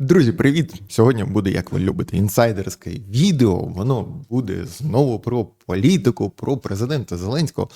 Друзі, привіт! Сьогодні буде, як ви любите, інсайдерське відео. Воно буде знову про політику, про президента Зеленського,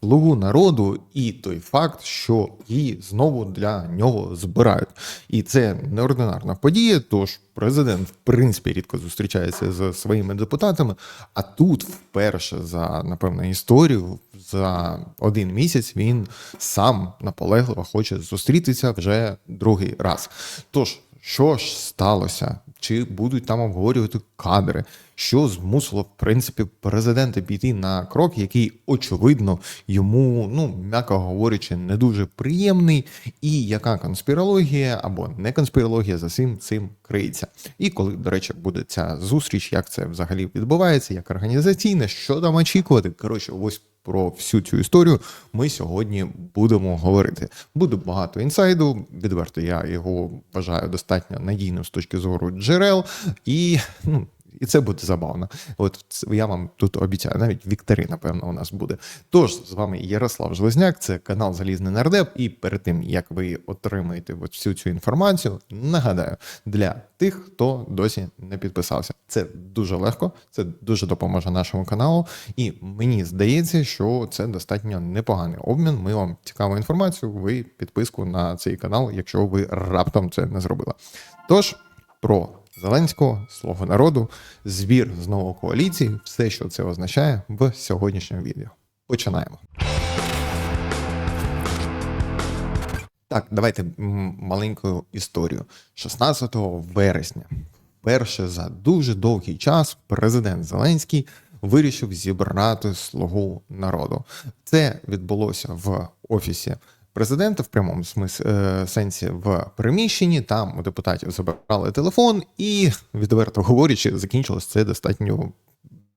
слугу народу і той факт, що її знову для нього збирають. І це неординарна подія. Тож президент, в принципі, рідко зустрічається з своїми депутатами. А тут, вперше за напевно історію, за один місяць він сам наполегливо хоче зустрітися вже другий раз. Tож, що ж сталося? Чи будуть там обговорювати кадри? Що змусило, в принципі, президента піти на крок, який очевидно йому, ну м'яко говорячи, не дуже приємний, і яка конспірологія або не конспірологія за цим цим криється? І коли, до речі, буде ця зустріч, як це взагалі відбувається, як організаційне, що там очікувати? Коротше, ось про всю цю історію ми сьогодні будемо говорити. Буде багато інсайду. Відверто я його вважаю достатньо надійним з точки зору джерел, і ну. І це буде забавно. От я вам тут обіцяю, навіть Вікторі, напевно, у нас буде. Тож з вами Ярослав Железняк, це канал Залізний Нардеп. І перед тим як ви отримаєте от всю цю інформацію, нагадаю для тих, хто досі не підписався. Це дуже легко, це дуже допоможе нашому каналу. І мені здається, що це достатньо непоганий обмін. Ми вам цікаву інформацію. Ви підписку на цей канал, якщо ви раптом це не зробили. Тож про. Зеленського, Слугу народу, збір знову коаліції, все, що це означає в сьогоднішньому відео. Починаємо. Так, давайте маленьку історію. 16 вересня, вперше за дуже довгий час, президент Зеленський вирішив зібрати слугу народу. Це відбулося в офісі президента в прямому смис... е, сенсі в приміщенні. Там у депутатів забрали телефон, і відверто говорячи, закінчилось це достатньо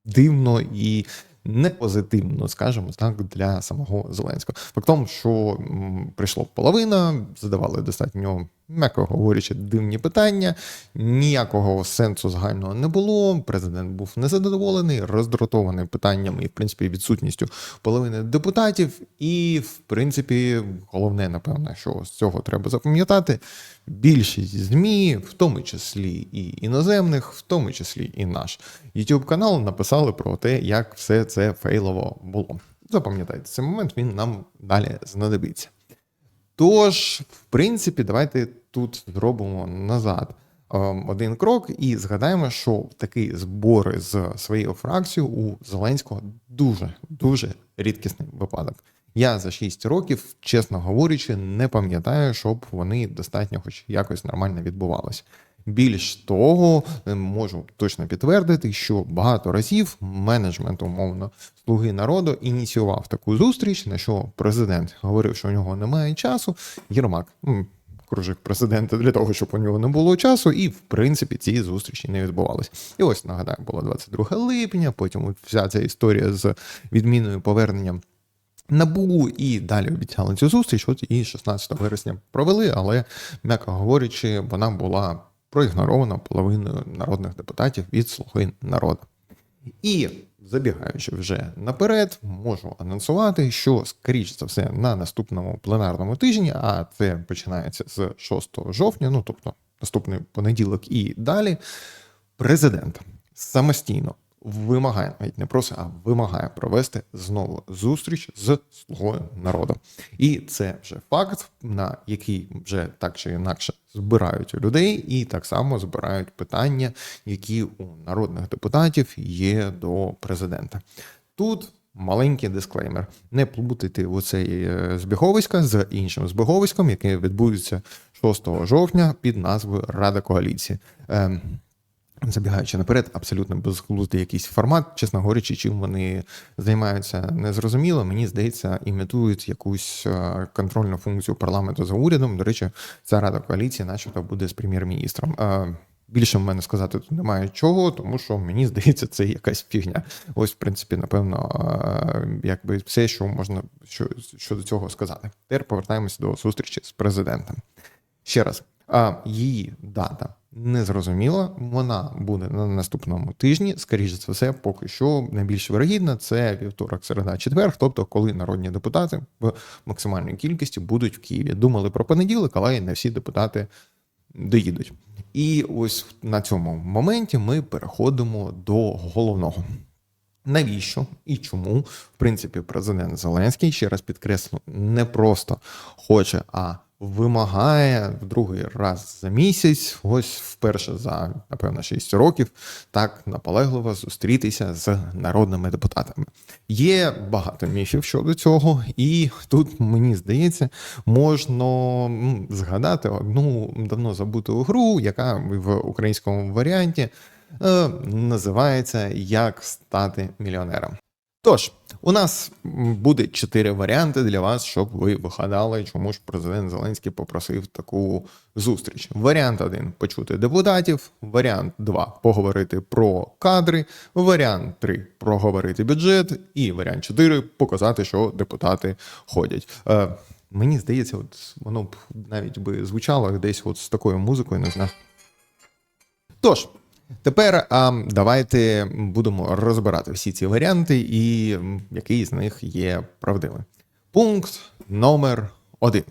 дивно і не позитивно, скажімо так, для самого Зеленського. Фактом, що м, прийшло половина, задавали достатньо, м'яко говорячи, дивні питання. Ніякого сенсу загального не було. Президент був незадоволений, роздратований питаннями і, в принципі, відсутністю половини депутатів. І, в принципі, головне, напевно, що з цього треба запам'ятати. Більшість ЗМІ, в тому числі і іноземних, в тому числі і наш YouTube канал, написали про те, як все це фейлово було. Запам'ятайте цей момент, він нам далі знадобиться. Тож, в принципі, давайте тут зробимо назад ем, один крок і згадаємо, що такі збори з своєю фракцією у Зеленського дуже дуже рідкісний випадок. Я за 6 років, чесно говорячи, не пам'ятаю, щоб вони достатньо, хоч якось нормально відбувалися. Більш того, е, можу точно підтвердити, що багато разів менеджмент умовно слуги народу ініціював таку зустріч, на що президент говорив, що у нього немає часу. Єрмак м, кружив президента для того, щоб у нього не було часу, і в принципі ці зустрічі не відбувалися. І ось нагадаю, було 22 липня. Потім вся ця історія з відміною поверненням. Набу і далі обіцяли цю зустріч. От і 16 вересня провели, але м'яко говорячи, вона була проігнорована половиною народних депутатів від слуги народу. І забігаючи вже наперед, можу анонсувати, що скоріш за все на наступному пленарному тижні, а це починається з 6 жовтня, ну тобто наступний понеділок і далі, президент самостійно вимагає, навіть не просить, а вимагає провести знову зустріч з слугою народу. І це вже факт, на який вже так чи інакше збирають людей, і так само збирають питання, які у народних депутатів є до президента. Тут маленький дисклеймер: не плутайте оцей е, збіговиська з іншим збіговиськом, яке відбудеться 6 жовтня під назвою Рада коаліції. Ем, Забігаючи наперед, абсолютно безглуздий якийсь формат, чесно говорячи, чим вони займаються незрозуміло. Мені здається, імітують якусь е, контрольну функцію парламенту за урядом. До речі, ця рада коаліції, начебто, буде з прем'єр-міністром. Е, Більше в мене сказати тут немає чого, тому що мені здається, це якась фігня. Ось, в принципі, напевно, е, якби все, що можна що, щодо цього сказати. Тепер повертаємося до зустрічі з президентом. Ще раз, її дата не зрозуміла. Вона буде на наступному тижні. Скоріше за все, поки що найбільш вирогідна це вівторок, середа, четвер, тобто, коли народні депутати в максимальній кількості будуть в Києві. Думали про понеділок, але не всі депутати доїдуть. І ось на цьому моменті ми переходимо до головного. Навіщо і чому, в принципі, президент Зеленський, ще раз підкреслю, не просто хоче, а вимагає в другий раз за місяць, ось вперше за напевно 6 років, так наполегливо зустрітися з народними депутатами. Є багато міфів щодо цього, і тут мені здається, можна згадати одну давно забуту гру, яка в українському варіанті е, називається Як стати мільйонером. Тож, у нас буде чотири варіанти для вас, щоб ви вигадали, чому ж президент Зеленський попросив таку зустріч. Варіант один почути депутатів, варіант два поговорити про кадри, варіант три проговорити бюджет, і варіант чотири показати, що депутати ходять. Е, мені здається, от воно б навіть би звучало десь от з такою музикою, не знаю. Тож, тепер а, давайте будемо розбирати всі ці варіанти і який з них є правдивим. Пункт номер один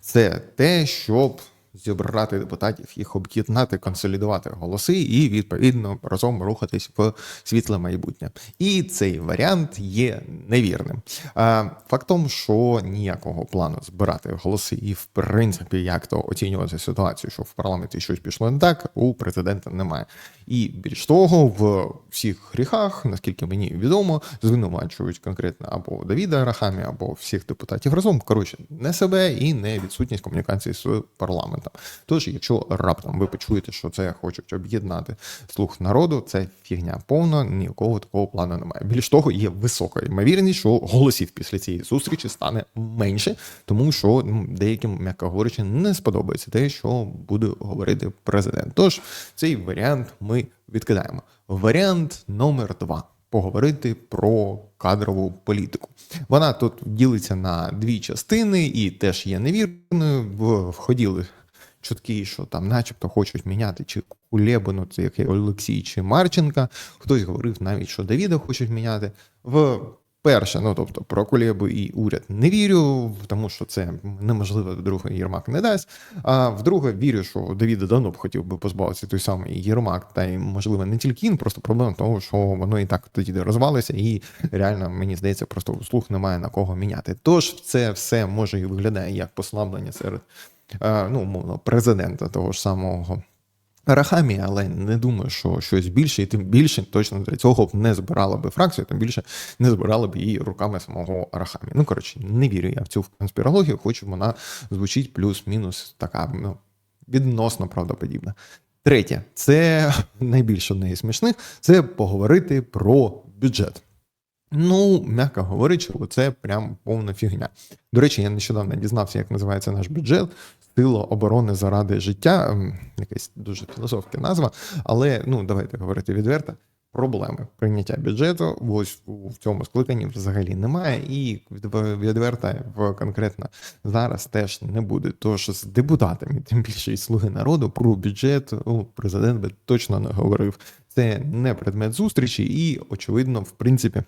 це те, щоб зібрати депутатів, їх об'єднати, консолідувати голоси і відповідно разом рухатись в світле майбутнє. І цей варіант є невірним. А, Факт в тому, що ніякого плану збирати голоси і, в принципі, як то оцінювати ситуацію, що в парламенті щось пішло не так, у президента немає. І більш того, в всіх гріхах, наскільки мені відомо, звинувачують конкретно або Давіда Рахамі, або всіх депутатів разом. Коротше, не себе і не відсутність комунікації з парламентом. Тож, якщо раптом ви почуєте, що це хочуть об'єднати слух народу, це фігня повна, ніякого такого плану немає. Більш того, є висока ймовірність, що голосів після цієї зустрічі стане менше, тому що ну, деяким, м'яко говорячи, не сподобається те, що буде говорити президент. Тож цей варіант ми відкидаємо. Варіант номер два. Поговорити про кадрову політику. Вона тут ділиться на дві частини і теж є невірною. Входили чутки, що там, начебто, хочуть міняти чи Кулебину, це як Олексій чи Марченка. Хтось говорив навіть, що Давіда хочуть міняти. В перше, ну тобто про Кулебу і уряд не вірю, тому що це неможливо друге Єрмак не дасть. А вдруге, вірю, що Давіда давно б хотів би позбавитися той самий Єрмак, та й можливо не тільки він, просто проблема в тому, що воно і так тоді розвалиться, і реально мені здається, просто слух немає на кого міняти. Тож це все може і виглядає як послаблення серед ну, умовно, президента того ж самого. Рахамі, але не думаю, що щось більше, і тим більше точно для цього б не збирала би фракцію, тим більше не збирала б її руками самого Рахамі. Ну коротше, не вірю я в цю конспірологію, хоч вона звучить плюс-мінус така ну, відносно правдоподібна. Третє, це найбільш одне із смішних, це поговорити про бюджет. Ну, м'яко говорячи, це прям повна фігня. До речі, я нещодавно дізнався, як називається наш бюджет. Сила оборони заради життя, ем, якась дуже філософська назва, але ну давайте говорити відверто. Проблеми прийняття бюджету ось в цьому скликанні взагалі немає, і від- відверто в конкретно зараз теж не буде. Тож з депутатами, тим більше і слуги народу, про бюджет ну, президент би точно не говорив. Це не предмет зустрічі, і очевидно, в принципі,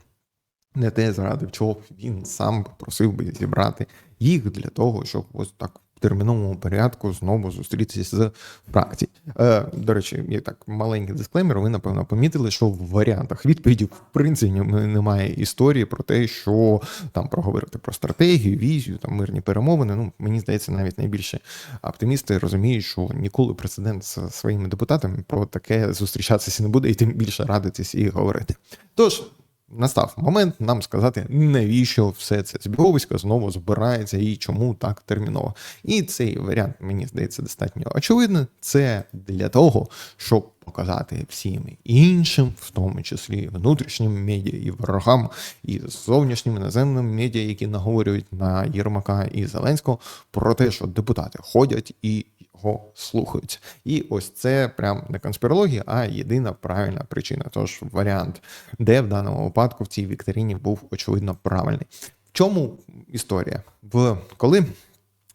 не те, заради чого він сам просив би зібрати їх для того, щоб ось так терміновому порядку знову зустрітися з фракцій. Е, до речі, є так маленький дисклеймер. Ви напевно помітили, що в варіантах відповіді в принципі немає історії про те, що там проговорити про стратегію, візію, там мирні перемовини. Ну мені здається, навіть найбільше оптимісти розуміють, що ніколи президент зі своїми депутатами про таке зустрічатися не буде, і тим більше радитись і говорити. Тож. Настав момент нам сказати, навіщо все це збіговисько знову збирається і чому так терміново. І цей варіант, мені здається, достатньо очевидний. Це для того, щоб показати всім іншим, в тому числі внутрішнім медіа і ворогам, і зовнішнім іноземним медіа, які наговорюють на Єрмака і Зеленського, про те, що депутати ходять і його слухаються. І ось це прям не конспірологія, а єдина правильна причина. Тож варіант, де в даному випадку в цій вікторині був очевидно правильний. В чому історія? В коли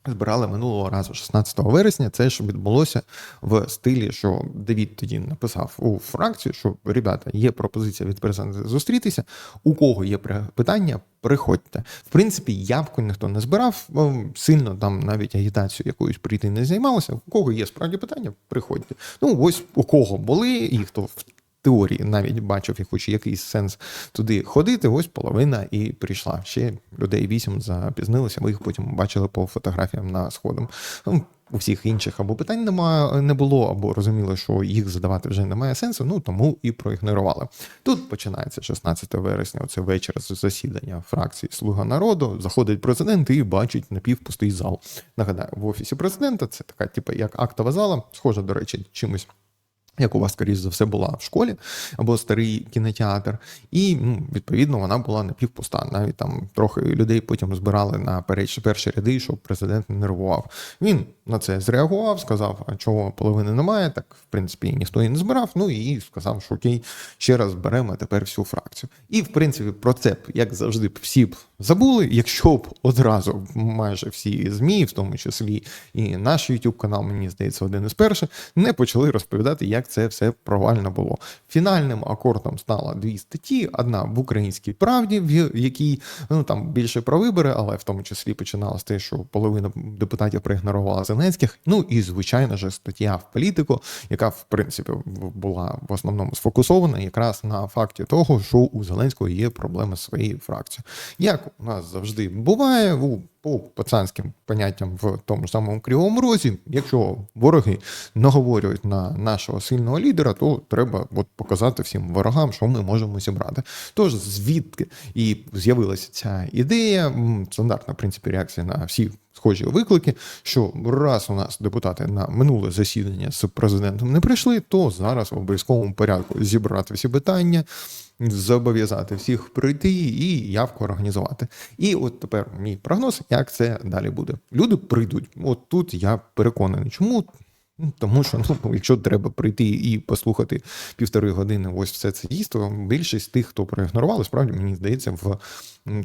збирали минулого разу, 16 вересня. Це ж відбулося в стилі, що Давід тоді написав у фракцію, що ребята, є пропозиція від президента зустрітися. У кого є питання, приходьте. В принципі, явку ніхто не збирав, сильно там навіть агітацію якоюсь прийти не займалося. У кого є справді питання, приходьте. Ну ось у кого були, і хто в теорії навіть бачив і хоч якийсь сенс туди ходити, ось половина і прийшла. Ще людей вісім запізнилися, ви їх потім бачили по фотографіям на сходом. Ну, У всіх інших або питань немає, не було, або розуміли, що їх задавати вже немає сенсу, ну тому і проігнорували. Тут починається 16 вересня, оце вечір з засідання фракції Слуга народу. Заходить президент і бачить напівпустий зал. Нагадаю, в офісі президента це така, типу, як актова зала, схожа, до речі, чимось як у вас, скоріш за все, була в школі або старий кінотеатр, і ну, відповідно вона була напівпуста. Навіть там трохи людей потім збирали на перші ряди, щоб президент не нервував. Він на це зреагував, сказав, а чого половини немає. Так, в принципі, ніхто і не збирав. Ну і сказав, що окей, ще раз беремо тепер всю фракцію. І в принципі, про це б, як завжди, б всі б забули, якщо б одразу майже всі змі, в тому числі і наш YouTube канал, мені здається, один із перших, не почали розповідати, як це все провально було. Фінальним акордом стало дві статті: одна в українській правді, в якій ну там більше про вибори, але в тому числі починалося те, що половина депутатів проігнорувала Зеленських. Ну і звичайно ж стаття в політику, яка в принципі була в основному сфокусована якраз на факті того, що у Зеленського є проблеми з своєю фракцією. Як у нас завжди буває, у по пацанським поняттям в тому ж самому Кривому Розі, якщо вороги наговорюють на нашого сильного лідера, то треба от показати всім ворогам, що ми можемо зібрати. Тож звідки і з'явилася ця ідея, стандартна в принципі реакція на всі. Схожі виклики, що раз у нас депутати на минуле засідання з президентом не прийшли, то зараз в обов'язковому порядку зібрати всі питання, зобов'язати всіх прийти і явку організувати. І от тепер мій прогноз, як це далі буде. Люди прийдуть. От тут я переконаний. Чому? Ну, Тому що ну, якщо треба прийти і послухати півтори години, ось все це дійство, більшість тих, хто проігнорували, справді мені здається, в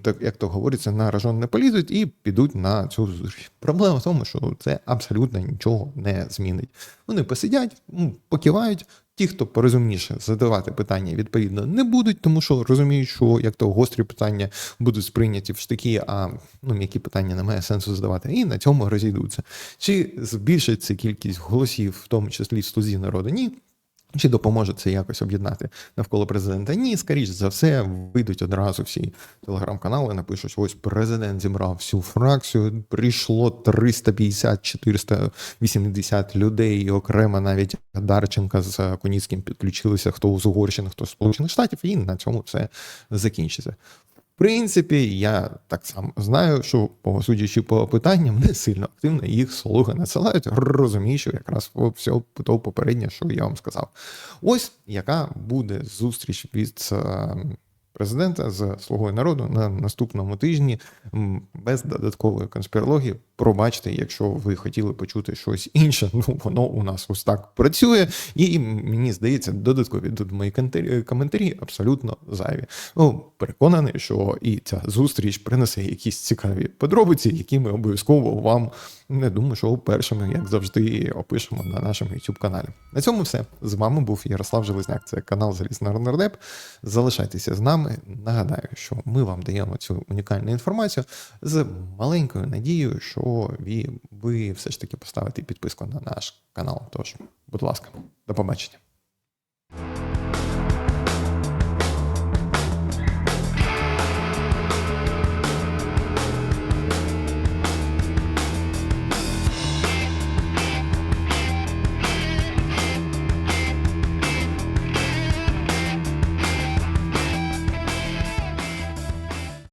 так як то говориться, на рожон не полізуть і підуть на цю зустріч. Проблема в тому, що це абсолютно нічого не змінить. Вони посидять, покивають. Ті, хто порозумніше задавати питання, відповідно не будуть, тому що розуміють, що як то гострі питання будуть сприйняті в штики, а ну м'які питання немає сенсу задавати, і на цьому розійдуться. Чи збільшиться кількість голосів, в тому числі в слузі народу? Ні. Чи допоможе це якось об'єднати навколо президента? Ні, скоріш за все, вийдуть одразу всі телеграм-канали, напишуть: ось президент зібрав всю фракцію, прийшло 350-480 людей, і окремо навіть Дарченка з Куніцьким підключилися, хто з Угорщини, хто з Сполучених Штатів, і на цьому це закінчиться. Принципі, я так само знаю, що, судячи по питанням, не сильно активно їх слуги надсилають, що якраз все то попереднє, що я вам сказав. Ось яка буде зустріч від е, президента з слугою народу на наступному тижні без додаткової конспірології. Пробачте, якщо ви хотіли почути щось інше, ну воно у нас ось так працює, і мені здається, додаткові тут мої коментарі- абсолютно зайві. Ну, переконаний, що і ця зустріч принесе якісь цікаві подробиці, які ми обов'язково вам не думаю, що першими, як завжди, опишемо на нашому youtube каналі. На цьому все. З вами був Ярослав Железняк. Це канал Залізний Нардеп. Залишайтеся з нами. Нагадаю, що ми вам даємо цю унікальну інформацію з маленькою надією, що ви, ви все ж таки поставите підписку на наш канал. Тож, будь ласка, до побачення.